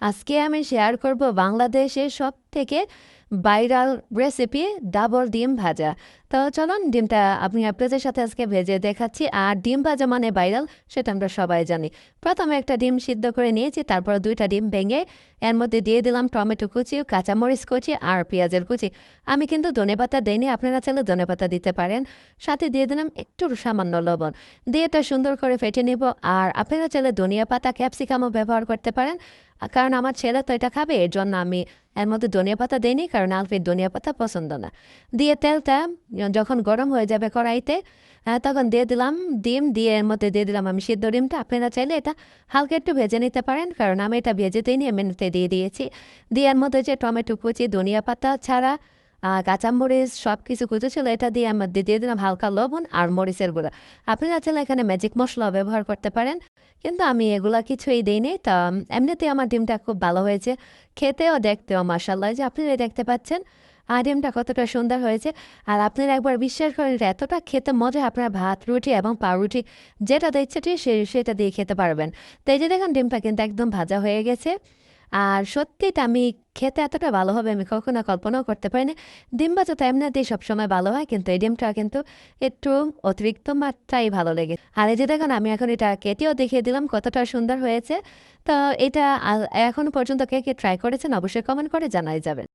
আজকে আমি শেয়ার করব বাংলাদেশের সব থেকে ভাইরাল রেসিপি ডাবল ডিম ভাজা। তো চলুন ডিমটা আপনি আপনাদের সাথে আজকে ভেজে দেখাচ্ছি। আর ডিম ভাজা মানে ভাইরাল সেটা আমরা সবাই জানি। প্রথমে একটা ডিম সিদ্ধ করে নিয়েছি, তারপর দুইটা ডিম ভেঙে এর মধ্যে দিয়ে দিলাম টমেটো কুচি, কাঁচামরিচ কুচি আর পেঁয়াজের কুচি। আমি কিন্তু ধনেপাতা দেইনি, আপনারা চাইলে ধনেপাতা দিতে পারেন। সাথে দিয়ে দিলাম একটু সামান্য লবণ। দিয়ে এটা সুন্দর করে ফেটে নেব। আর আপনারা চাইলে ধনিয়া পাতা, ক্যাপসিকামও ব্যবহার করতে পারেন। কারণ আমার ছেলে তো এটা খাবে, এর জন্য আমি এর মধ্যে ধনিয়া পাতা দেয়নি কারণ আলফির ধনিয়া পাতা পছন্দ না। দিয়ে তেলটা, যখন গরম হয়ে যাবে কড়াইতে তখন দিয়ে দিলাম ডিম, দিয়ে এর মধ্যে দিয়ে দিলাম আমি সিদ্ধ ডিমটা। আপনারা চাইলে এটা হালকা একটু ভেজে নিতে পারেন, কারণ আমি এটা ভেজে দিইনি এমনিতে দিয়ে দিয়েছি। দিয়ে এর মধ্যে যে টমেটো কুচি, ধনিয়া পাতা ছাড়া কাঁচামরিচ সব কিছু কুচি ছিল এটা দিয়ে আমার দিয়ে দিলাম হালকা লবণ আর মরিচের গুঁড়া। আপনারা চাইলে এখানে ম্যাজিক মশলা ব্যবহার করতে পারেন, কিন্তু আমি এগুলা কিছুই দিইনি। তা এমনিতে আমার ডিমটা খুব ভালো হয়েছে। খেতেও দেখতেও মাসাল্লাহ যে আপনারা দেখতে পাচ্ছেন আর ডিমটা কতটা সুন্দর হয়েছে। আর আপনারা একবার বিশ্বাস করেন এতটা খেতে মজা, আপনারা ভাত, রুটি এবং পাউরুটি যেটা দিচ্ছে ঠিক সেটা দিয়ে খেতে পারবেন। তো এই যে দেখুন, ডিমটা কিন্তু একদম ভাজা হয়ে গেছে। আর সত্যি তা আমি খেতে এতটা ভালো হবে আমি কখনো কল্পনাও করতে পারি না ডিম ভাজা তো এমনিতেই সবসময় ভালো হয়, কিন্তু এই ডিমটা কিন্তু একটু অতিরিক্ত মাত্রাই ভালো লেগে। আর এই যে দেখুন, আমি এখন এটা কেটেও দেখিয়ে দিলাম কতটা সুন্দর হয়েছে। তো এটা এখন পর্যন্ত কে কে ট্রাই করেছেন অবশ্যই কমেন্ট করে জানাই যাবেন।